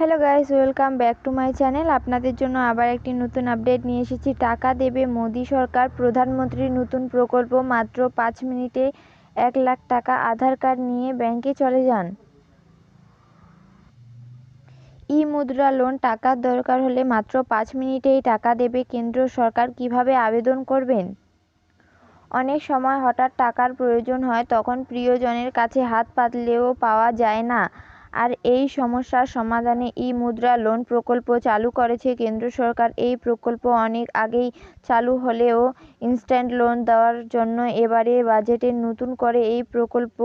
Hello guys welcome back to my channel আপনাদের জন্য আবার একটি নতুন আপডেট নিয়ে এসেছি। টাকা দেবে মোদি সরকার। প্রধানমন্ত্রীর নতুন প্রকল্প মাত্র পাঁচ মিনিটে এক লাখ টাকা আধার কার্ড নিয়ে ব্যাংকে চলে যান। ই মুদ্রা লোন টাকার দরকার হলে মাত্র পাঁচ মিনিটেই টাকা দেবে কেন্দ্র সরকার। কীভাবে আবেদন করবেন? অনেক সময় হঠাৎ টাকার প্রয়োজন হয়, তখন প্রিয়জনের কাছে হাত পাতলেও পাওয়া যায় না। আর এই সমস্যার সমাধানে ই মুদ্রা লোন প্রকল্প চালু করেছে কেন্দ্র সরকার। এই প্রকল্প অনেক আগেই চালু হলেও ইনস্ট্যান্ট লোন দেওয়ার জন্য এবারে বাজেটে নতুন করে এই প্রকল্প,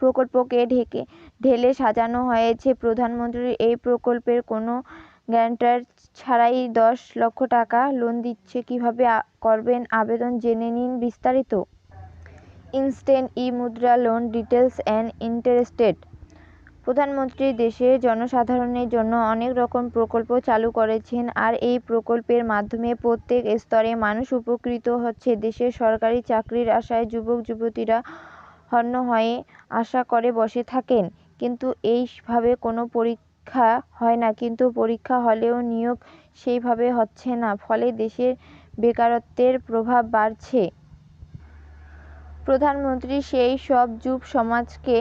প্রকল্পকে ঢেকে, ঢেলে সাজানো হয়েছে। প্রধানমন্ত্রীর এই প্রকল্পের কোনো গ্যারান্টার ছাড়াই দশ লক্ষ টাকা লোন দিচ্ছে। কীভাবে করবেন আবেদন জেনে নিন বিস্তারিত। Instant E Mudra loan details and interested. প্রধানমন্ত্রী দেশের জনসাধারণের জন্য অনেক রকম প্রকল্প চালু করেছেন আর এই প্রকল্পের মাধ্যমে প্রত্যেক স্তরে মানুষ উপকৃত হচ্ছে। দেশের সরকারি চাকরির আশায় যুবক, যুবতীরা হন্য হয়ে আশা করে বসে থাকেন। কিন্তু এইভাবে কোনো পরীক্ষা হয় না, কিন্তু পরীক্ষা হলেও নিয়োগ সেইভাবে হচ্ছে না, ফলে দেশের বেকারত্বের প্রভাব বাড়ছে। প্রধানমন্ত্রী সেই সব যুব সমাজকে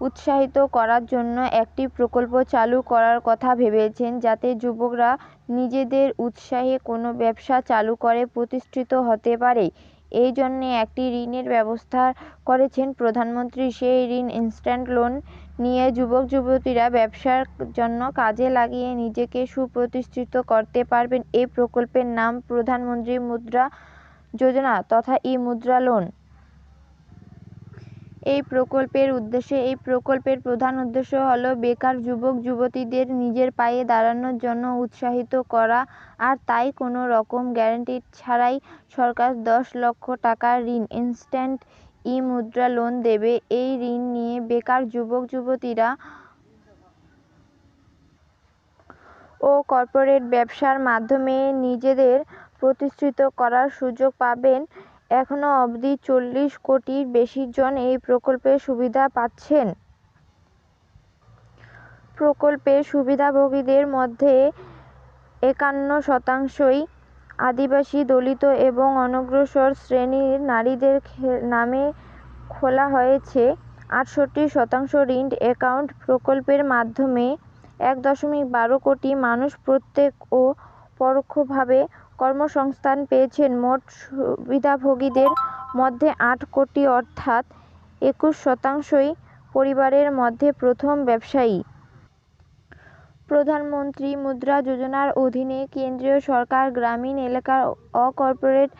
উৎসাহিত করার জন্য একটি প্রকল্প চালু করার কথা ভেবেছেন, যাতে যুবকরা নিজেদের উৎসাহে কোনো ব্যবসা চালু করে প্রতিষ্ঠিত হতে পারে। এই জন্যে একটি ঋণের ব্যবস্থা করেছেন প্রধানমন্ত্রী। সেই ঋণ ইনস্ট্যান্ট লোন নিয়ে যুবক, যুবতীরা ব্যবসার জন্য কাজে লাগিয়ে নিজেকে সুপ্রতিষ্ঠিত করতে পারবেন। এই প্রকল্পের নাম প্রধানমন্ত্রী মুদ্রা যোজনা তথা ই মুদ্রা লোন। এই প্রকল্পের উদ্দেশ্য, এই প্রকল্পের প্রধান উদ্দেশ্য হল বেকার যুবক, যুবতীদের নিজের পায়ে দাঁড়ানোর জন্য উৎসাহিত করা, আর তাই কোনো রকম গ্যারান্টি ছাড়াই সরকার দশ লক্ষ টাকার ঋণ ইনস্ট্যান্ট ই মুদ্রা লোন দেবে। এই ঋণ নিয়ে বেকার যুবক, যুবতীরা ও কর্পোরেট ব্যবসার মাধ্যমে নিজেদের প্রতিষ্ঠিত করার সুযোগ পাবেন। এখনও অবধি চল্লিশ কোটির বেশি জন এই প্রকল্পের সুবিধা পাচ্ছেন। প্রকল্পের সুবিধাভোগীদের মধ্যে একান্ন শতাংশই আদিবাসী, দলিত এবং অনগ্রসর শ্রেণির নারীদের নামে খোলা হয়েছে। আটষট্টি শতাংশ ঋণ অ্যাকাউন্ট প্রকল্পের মাধ্যমে এক দশমিক বারো কোটি মানুষ প্রত্যেক ও পরোক্ষভাবে কর্মসংস্থান পেয়েছেন মোট সুবিধাভোগীদের মধ্যে আট কোটি, অর্থাৎ একুশ শতাংশই পরিবারের মধ্যে প্রথম ব্যবসায়ী। প্রধানমন্ত্রী মুদ্রা যোজনার অধীনে কেন্দ্রীয় সরকার গ্রামীণ এলাকার অকর্পোরেট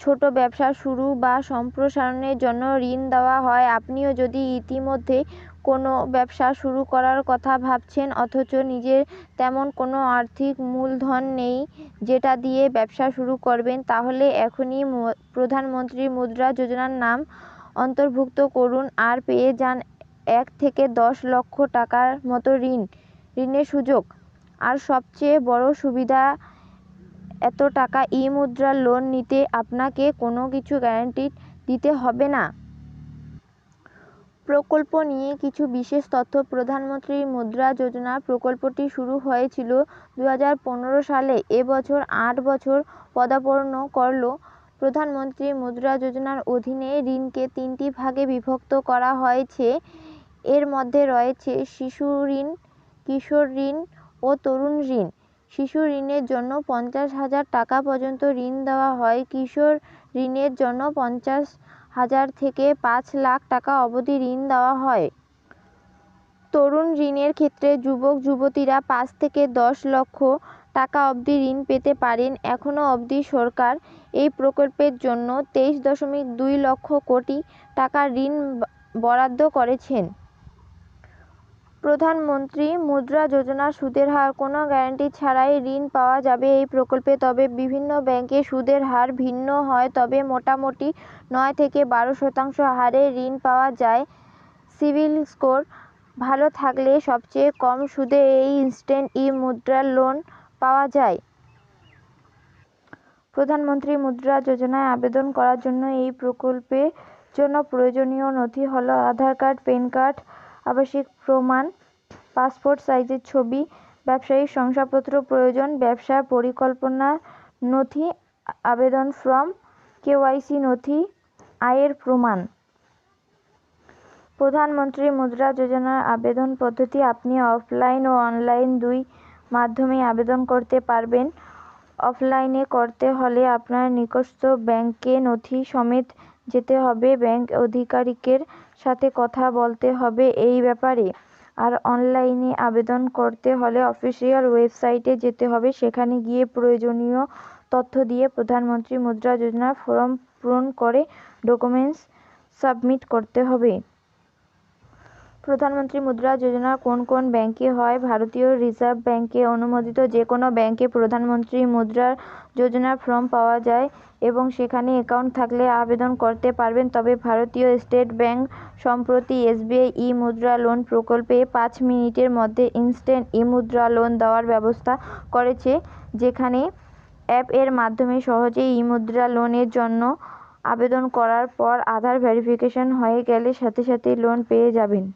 ছোট ব্যবসা শুরু বা সম্প্রসারণের জন্য ঋণ দেওয়া হয়, আপনিও যদি ইতিমধ্যে কোনো ব্যবসা শুরু করার কথা ভাবছেন, অথচ নিজের তেমন কোনো আর্থিক মূলধন নেই যেটা দিয়ে ব্যবসা শুরু করবেন, তাহলে এখনই প্রধানমন্ত্রী মুদ্রা যোজনার নাম অন্তর্ভুক্ত করুন আর পেয়ে যান এক থেকে দশ লক্ষ টাকার মতো ঋণ, ঋণের সুযোগ। আর সবচেয়ে বড় সুবিধা এত টাকা ই মুদ্রা লোন নিতে আপনাকে কোনো কিছু গ্যারান্টি দিতে হবে না। প্রকল্প নিয়ে কিছু বিশেষ তথ্য, প্রধানমন্ত্রী মুদ্রা যোজনা প্রকল্পটি শুরু হয়েছিল দু হাজার পনেরো সালে। এ বছর আট বছর পদার্পণ করল। প্রধানমন্ত্রী মুদ্রা যোজনার অধীনে ঋণকে তিনটি ভাগে বিভক্ত করা হয়েছে। এর মধ্যে রয়েছে শিশু ঋণ, কিশোর ঋণ ও তরুণ ঋণ। শিশু ঋণের জন্য পঞ্চাশ হাজার টাকা পর্যন্ত ঋণ দেওয়া হয়। কিশোর ঋণের জন্য পঞ্চাশ হাজার থেকে পাঁচ লাখ টাকা অবধি ঋণ দেওয়া হয়। তরুণ ঋণের ক্ষেত্রে যুবক, যুবতীরা পাঁচ থেকে দশ লক্ষ টাকা অবধি ঋণ পেতে পারেন। এখনও অবধি সরকার এই প্রকল্পের জন্য তেইশ দশমিক দুই লক্ষ কোটি টাকা ঋণ বরাদ্দ করেছেন। প্রধানমন্ত্রী, মুদ্রা যোজনার সুদের হার, কোনো গ্যারান্টি ছাড়াই ঋণ পাওয়া যাবে এই প্রকল্পে। তবে বিভিন্ন ব্যাংকে সুদের হার ভিন্ন হয়, তবে মোটামুটি নয় থেকে বারো শতাংশ হারে ঋণ পাওয়া যায়। সিবিল স্কোর ভালো থাকলে সবচেয়ে কম সুদে এই ইনস্ট্যান্ট ই মুদ্রা লোন পাওয়া যায়। প্রধানমন্ত্রী, মুদ্রা যোজনায় আবেদন করার জন্য এই প্রকল্পের জন্য প্রয়োজনীয় নথি হলো আধার কার্ড, প্যান কার্ড আবাসিক প্রমাণ, পাসপোর্ট সাইজের ছবি ব্যবসায়িক শংসাপত্র প্রয়োজন, ব্যবসা পরিকল্পনা নথি, আবেদন ফর্ম, কেওয়াইসি নথি, আয়ের প্রমাণ। প্রধানমন্ত্রী মুদ্রা যোজনার আবেদন পদ্ধতি আপনি অফলাইন ও অনলাইন দুই মাধ্যমেই আবেদন করতে পারবেন। অফলাইনে করতে হলে আপনার নিকটস্থ ব্যাংকে নথি সমেত যেতে হবে। ব্যাংক আধিকারিকের সাথে কথা বলতে হবে এই ব্যাপারে। আর অনলাইনে আবেদন করতে হলে অফিসিয়াল ওয়েবসাইটে যেতে হবে। সেখানে গিয়ে প্রয়োজনীয় তথ্য দিয়ে প্রধানমন্ত্রী মুদ্রা যোজনার ফর্ম পূরণ করে ডকুমেন্টস সাবমিট করতে হবে। প্রধানমন্ত্রী মুদ্রা যোজনা কোন কোন ব্যাংকে হয়? ভারতীয় রিজার্ভ ব্যাংকে অনুমোদিত যে কোনো ব্যাংকে প্রধানমন্ত্রী মুদ্রা যোজনার ফর্ম পাওয়া যায় এবং সেখানে অ্যাকাউন্ট থাকলে আবেদন করতে পারবেন। তবে ভারতীয় স্টেট ব্যাংক সম্প্রতি এসবিআই ই মুদ্রা লোন প্রকল্পে পাঁচ মিনিটের মধ্যে ইনস্ট্যান্ট ই মুদ্রা লোন দেওয়ার ব্যবস্থা করেছে, যেখানে অ্যাপ এর মাধ্যমে সহজেই ই মুদ্রা লোনের জন্য আবেদন করার পর আধার ভেরিফিকেশন হয়ে গেলে সাথে সাথেই লোন পেয়ে যাবেন।